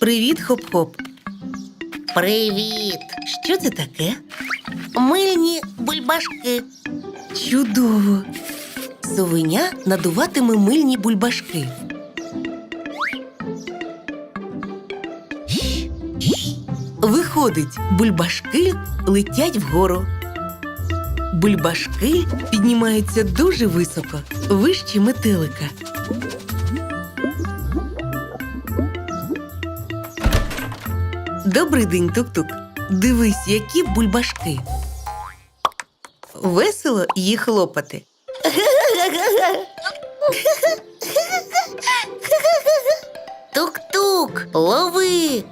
Привіт, хоп-хоп. Привіт. Що це таке? Мильні бульбашки. Чудово. Совеня надуватиме мильні бульбашки. Виходить, бульбашки летять вгору. Бульбашки піднімаються дуже високо, вище метелика. Добрий день, тук-тук. Дивись, які бульбашки. Весело їх лопати. Тук-тук, лови.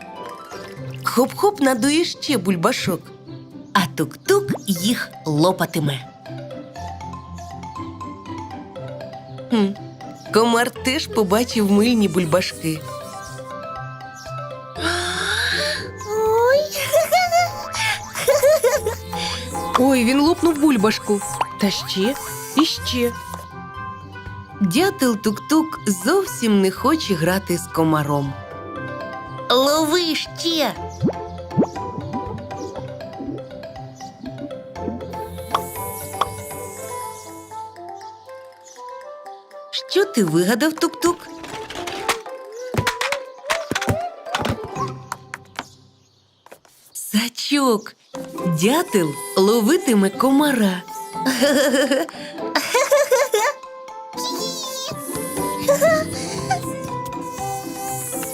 Хоп-хоп надує ще бульбашок, а тук-тук їх лопатиме. Хм. Комар теж побачив мильні бульбашки. Ой, він лопнув бульбашку. Та ще і ще. Дятел тук-тук зовсім не хоче грати з комаром. Лови ще. Що ти вигадав, тук-тук? Сачок. Дятел ловитиме комара.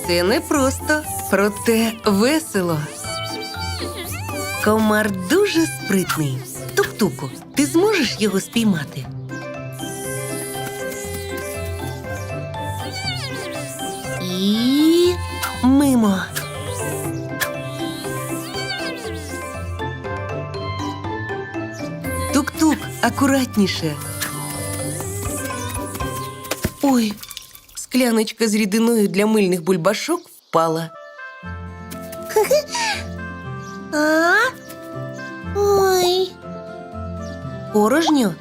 Це не просто, проте весело. Комар дуже спритний. Тук-туку, ти зможеш його спіймати? І мимо. Акуратніше. Ой, скляночка з рідиною для мильних бульбашок впала. А? Ой. Порожньо.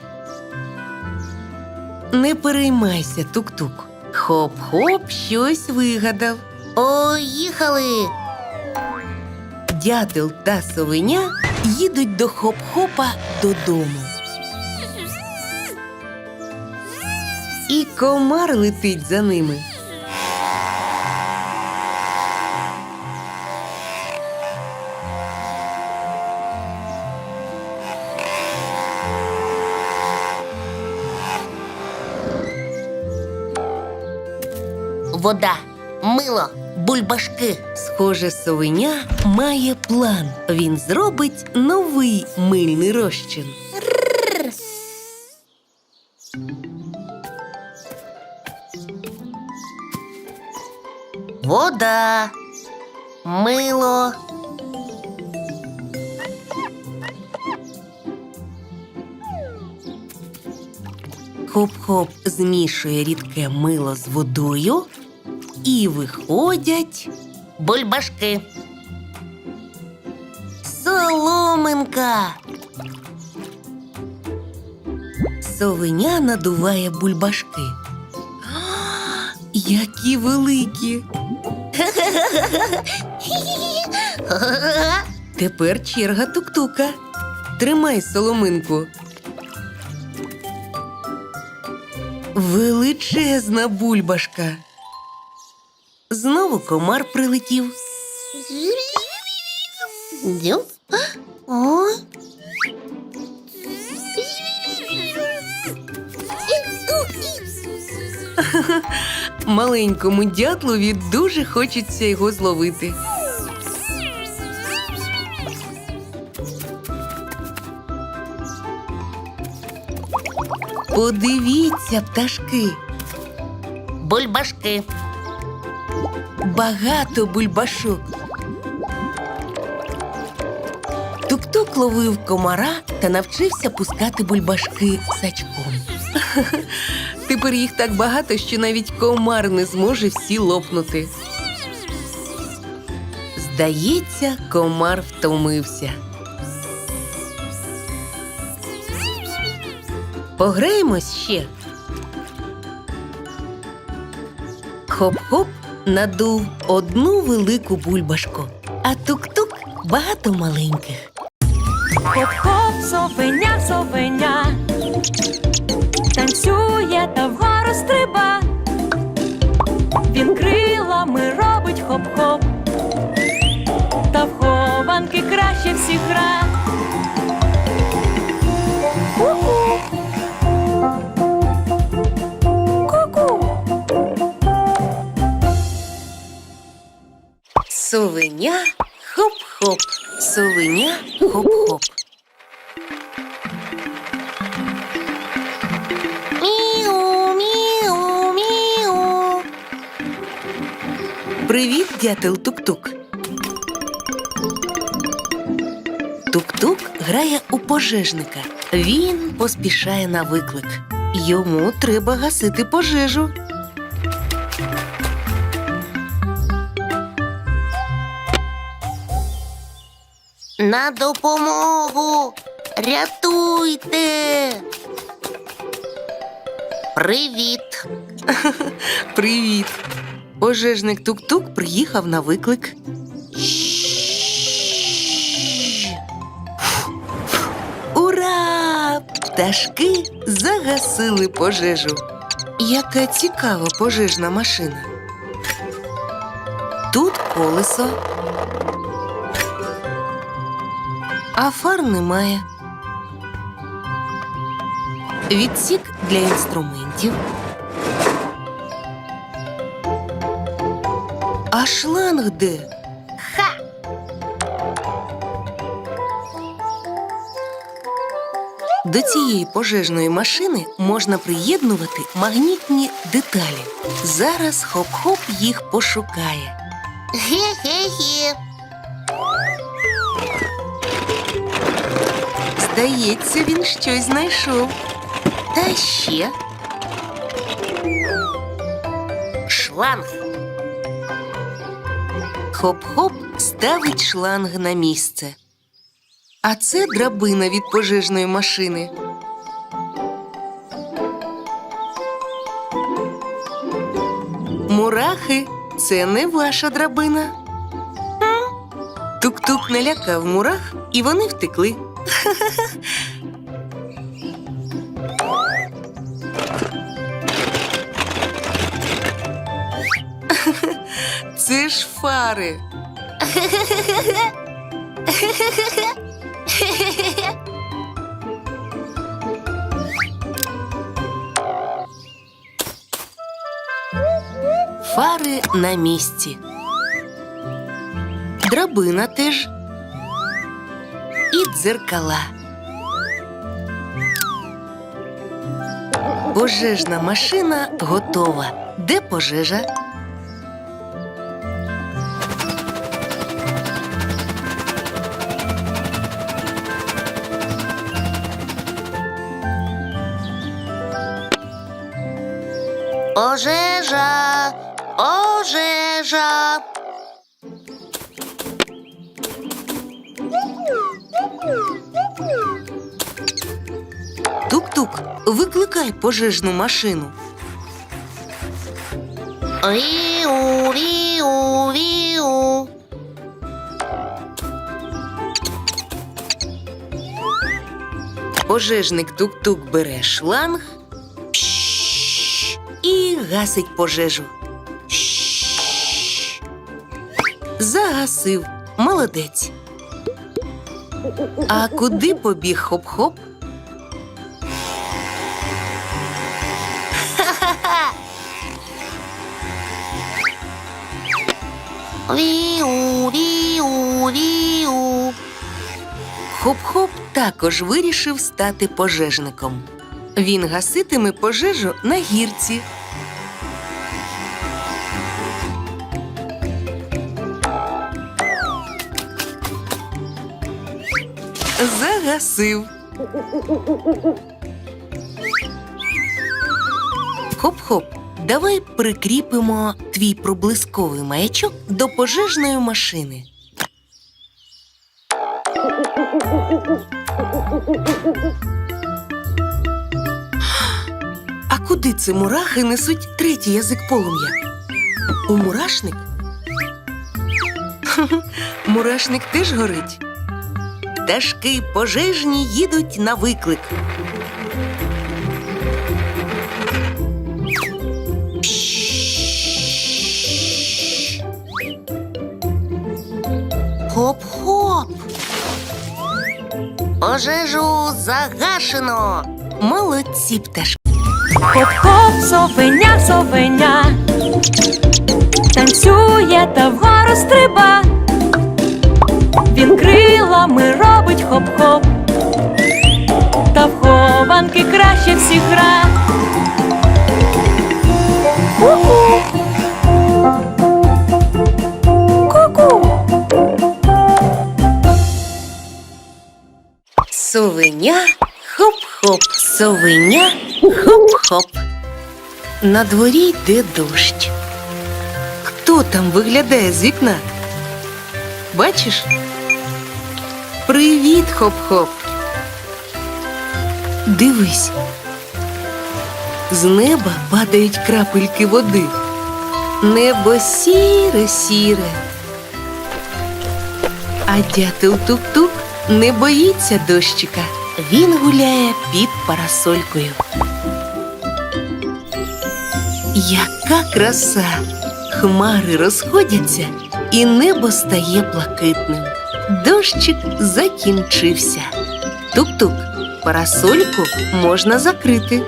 Не переймайся, тук-тук. Хоп-хоп, щось вигадав. Поїхали. Дятел та совеня їдуть до хоп-хопа додому. І комар летить за ними. Вода, мило, бульбашки. Схоже, совеня має план. Він зробить новий мильний розчин. Вода, мило. Хоп-хоп змішує рідке мило з водою і виходять бульбашки. Соломинка. Совеня надуває бульбашки. Які великі. Тепер черга тук-тука. Тримай соломинку. Величезна бульбашка. Знову комар прилетів. О. Маленькому дятлові дуже хочеться його зловити. Подивіться, пташки. Бульбашки. багато бульбашок. Тук-тук ловив комара та навчився пускати бульбашки сачком. Тепер їх так багато, що навіть комар не зможе всі лопнути. Здається, комар втомився. Пограємось ще. Хоп-хоп надув одну велику бульбашку, а тук-тук багато маленьких. Хоп-хоп, совеня, совеня. Танцює вгору стриба. Він крилами робить хоп-хоп. Та в хованки краще всіх гра. Совеня хоп-хоп, совеня хоп-хоп. Привіт, дятел тук-тук. Тук-тук грає у пожежника. Він поспішає на виклик. Йому треба гасити пожежу. На допомогу. Рятуйте. Привіт. Привіт! Пожежник тук-тук приїхав на виклик. Ура! Пташки загасили пожежу. Яка цікава пожежна машина. Тут колесо. А фар немає. Відсік для інструментів. А шланг де? Ха. До цієї пожежної машини можна приєднувати магнітні деталі. Зараз хоп-хоп їх пошукає. Ге-ге-ге. Здається, він щось знайшов. Та ще Шланг. Хоп-хоп ставить шланг на місце. А це драбина від пожежної машини. Мурахи це не ваша драбина. Тук-тук налякав мурах, і вони втекли. Це ж фари. Фари на місці. Драбина теж. І дзеркала. Пожежна машина готова. Де пожежа? Ожежа. Ожежа. Тук-тук, викликай пожежну машину. Віу, віу, віу. Пожежник тук-тук бере шланг гасить пожежу. Загасив. Молодець. А куди побіг хоп-хоп? Віу, віу, віу. Хоп-хоп також вирішив стати пожежником. Він гаситиме пожежу на гірці. Загасив. Хоп-хоп, давай прикріпимо твій проблисковий маячок до пожежної машини. А куди це мурахи несуть третій язик полум'я? У мурашник? Мурашник теж горить. Пташки пожежні їдуть на виклик. Хоп-хоп. Пожежу загашено. Молодці пташки. Хоп-хоп, совеня, совеня. Танцює та вгору стриба. Крилами робить хоп-хоп. Та в краще всіх гра. Ку-ку. Ку-ку. Хоп-хоп, совеня, хоп-хоп. На дворі йде дощ. Хто там виглядає з вікна? Бачиш? Привіт, хоп-хоп. Дивись. З неба падають крапельки води. Небо сіре, сіре. А дятел тук-тук не боїться дощика. Він гуляє під парасолькою. Яка краса! Хмари розходяться, і небо стає блакитним. Дощик закінчився. Тук-тук, парасольку можна закрити.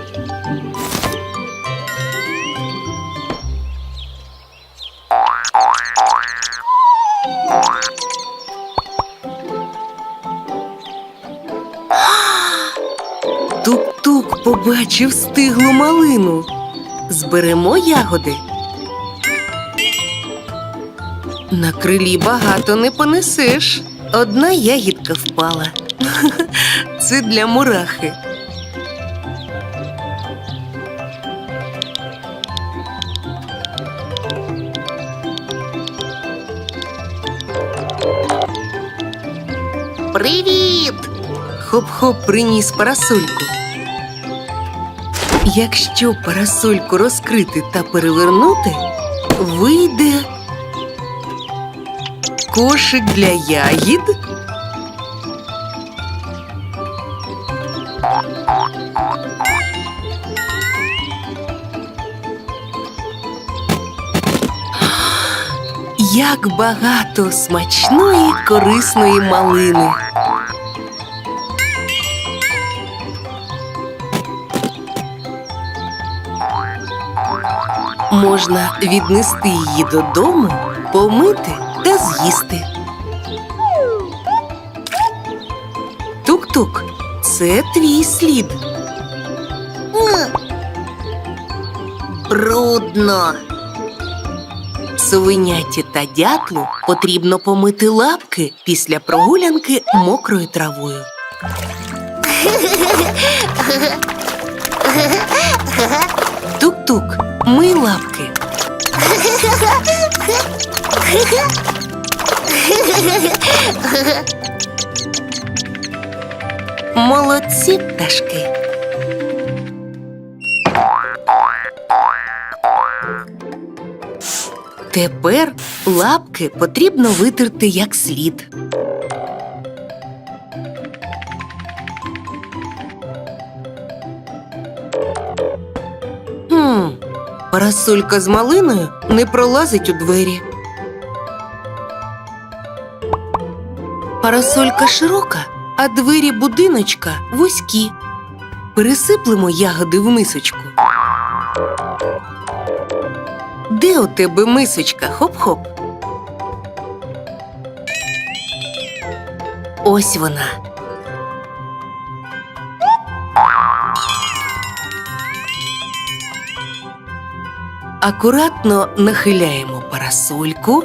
Тук-тук побачив стиглу малину. Зберемо ягоди. На крилі багато не понесеш. Одна ягідка впала. Це для мурахи. Привіт! Хоп-хоп приніс парасольку. Якщо парасольку розкрити та перевернути, вийде кошик для ягід. Як багато смачної корисної малини. Можна віднести її додому, помити з'їсти. Тук-тук, це твій слід. Брудно. Совеняті та дятлу потрібно помити лапки після прогулянки мокрою травою. Тук-тук, мий лапки. Молодці пташки. Тепер лапки потрібно витерти як слід. Хм, парасолька з малиною не пролазить у двері. Парасолька широка, а двері будиночка вузькі. Пересиплемо ягоди в мисочку. Де у тебе мисочка? Хоп-хоп. Ось вона. Акуратно нахиляємо парасольку.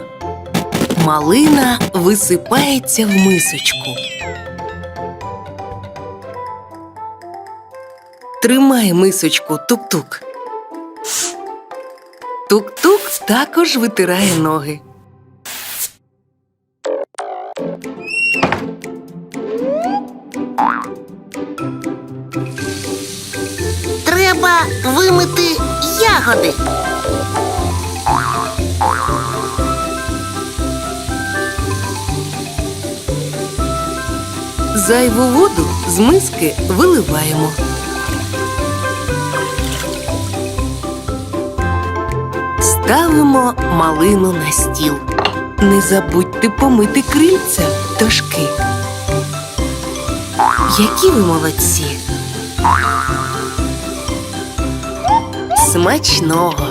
Малина висипається в мисочку. Тримай мисочку тук-тук. Тук-тук також витирає ноги. Треба вимити ягоди. Зайву воду з миски виливаємо. Ставимо малину на стіл. Не забудьте помити крильця дошки. Які ви молодці! Смачного!